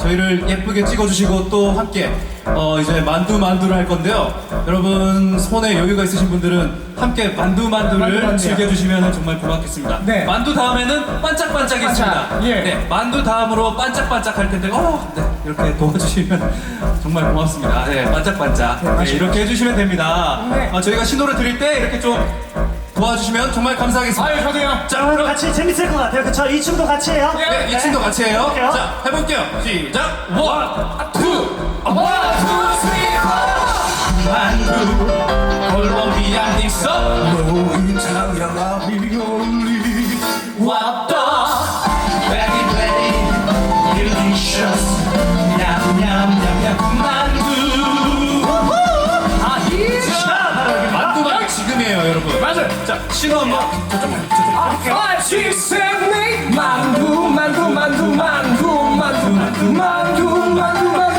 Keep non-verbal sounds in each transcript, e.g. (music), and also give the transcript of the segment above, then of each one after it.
저희를 예쁘게 찍어주시고 또 함께 어 이제 만두 만두를 할 건데요 여러분 손에 여유가 있으신 분들은 함께 만두 만두를 만두. 즐겨주시면 정말 고맙겠습니다 네. 만두 다음에는 반짝반짝이 있습니다 예. 네 만두 다음으로 반짝반짝 할 텐데 어, 네, 이렇게 도와주시면 (laughs) 정말 고맙습니다 네 반짝반짝 네, 맞습니다. 이렇게 해주시면 됩니다 네. 어, 저희가 신호를 드릴 때 이렇게 좀 도와주시면 정말 감사하겠습니다 아유 저도요. 자 그럼 같이 재밌을 것 같아요. 그쵸? 이 춤도 같이 해요. 네, 이 춤도 같이 해요. 해볼게요. 자, 해볼게요. 시작. 원, 투, 원, 투, 쓰리, 포. 만두, 콜롬비안 믹서. 너의 장향아비 올리. 왔다. 자, 신호 한번. seven, eight. 만두, 만두, 만두, 만두, 만두, 만두, 만두, 만두, 만두.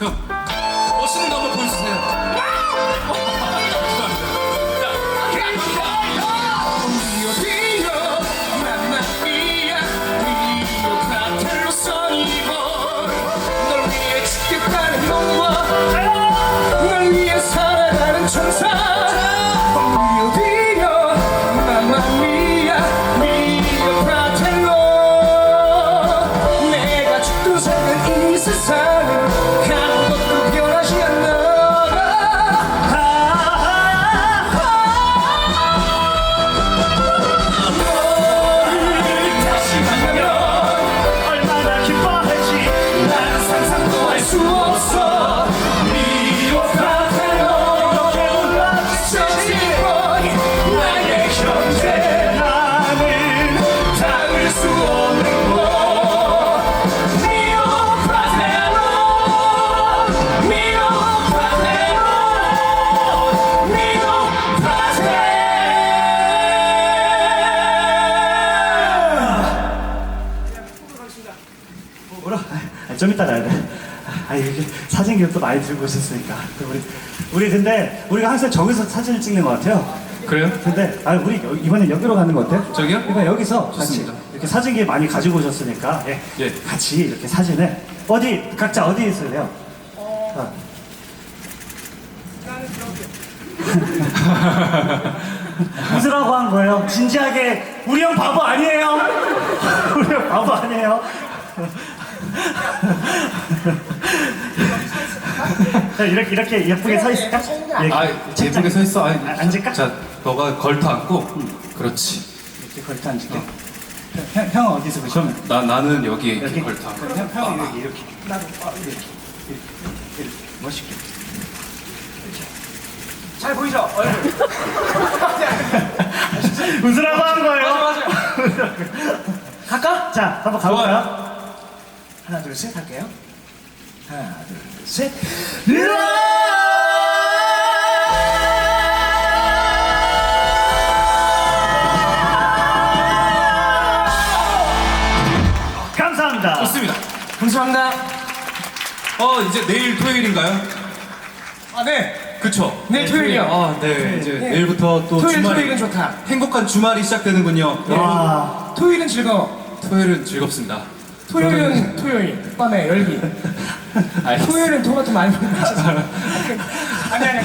哼 (laughs) 좀 이따 가야 돼. 아, 이게 사진 기록도 많이 들고 오셨으니까. 또 우리, 우리 근데, 우리가 항상 저기서 사진을 찍는 것 같아요. 그래요? 근데, 아, 우리 여- 이번엔 여기로 가는 거 어때요? 저기요? 그러니까 여기서 좋습니다. 같이 이렇게 사진기 많이 가지고 오셨으니까, 예. 예. 같이 이렇게 사진을, 어디, 각자 어디 있을래요? 어. (laughs) 웃으라고 한 거예요. 진지하게, 우리 형 바보 아니에요? (laughs) 우리 형 바보 아니에요? 자, 이렇게 이렇게 예쁘게 서 있을까? 예, 아, 예쁘게 서 있어. 아이, 아, 앉을까? 자, 너가 걸터 앉고. 그렇지. 이렇게 걸터 앉을게. 형, 형은 어디서 그러면? 나 나는 여기 이렇게 걸터 앉고. 형, 형이 여기 이렇게. 나도 어, 이렇게. 이렇게, 이렇게. 멋있게. 이렇게. 잘 보이죠? 얼굴. (laughs) 웃으라고 한 거예요. (laughs) 갈까? 자, 한번 가볼까요? 하나, 둘, 셋 할게요. 하나, 둘, 셋. 감사합니다. 좋습니다. 감사합니다 어, 이제 내일 토요일인가요? 아 네 그쵸? 네, 토요일이요. 아, 네. 이제 네. 내일부터 또 토요일 주말이 토요일은 좋다 행복한 주말이 시작되는군요. 와. 토요일은 즐거워 토요일은 즐겁습니다. 토요일은 토요일 밤에 열기. (laughs) 토요일은 토마토 많이 먹는 거 (laughs) 아니 아니 아니.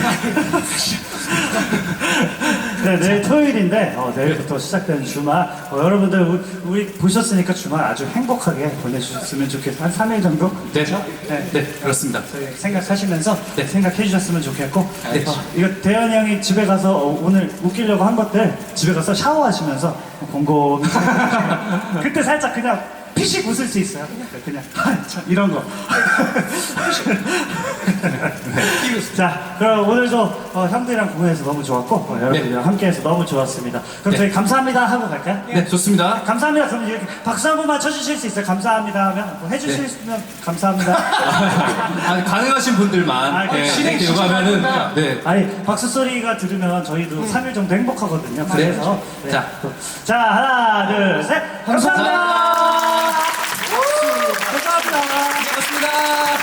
네, 내일 토요일인데 어, 내일부터 시작되는 주말 어, 여러분들 우리, 우리 보셨으니까 주말 아주 행복하게 보내주셨으면 좋겠어요 한 3일 정도? 네, 네. 네, 그렇습니다. 저희 생각하시면서 네. 생각해 주셨으면 좋겠고 네. 어, 이거 대현이 형이 집에 가서 어, 오늘 웃기려고 한 것들 집에 가서 샤워하시면서 곰곰이 생각해 주시면 (laughs) 그때 살짝 그냥 피식 웃을 수 있어요 그냥 (laughs) 아, 참, 이런 거 (laughs) 자, 그럼 오늘도 어, 형들이랑 공연해서 너무 좋았고 어, 여러분들이랑 함께해서 너무 좋았습니다. 그럼 네. 저희 감사합니다 하고 갈까요? 네, 좋습니다. 감사합니다. 그럼 이렇게 박수 한 번만 쳐주실 수 있어요? 감사합니다 하면 뭐 해주시면 감사합니다. (laughs) 아, 가능하신 분들만 아, 네, 진행 이렇게 요구하면은 네, 아니 박수 소리가 들으면 저희도 3일 정도 행복하거든요. 그래? 그래서 네. 자. 또. 자 하나 둘 셋. 감사합니다. 감사합니다. 고맙습니다.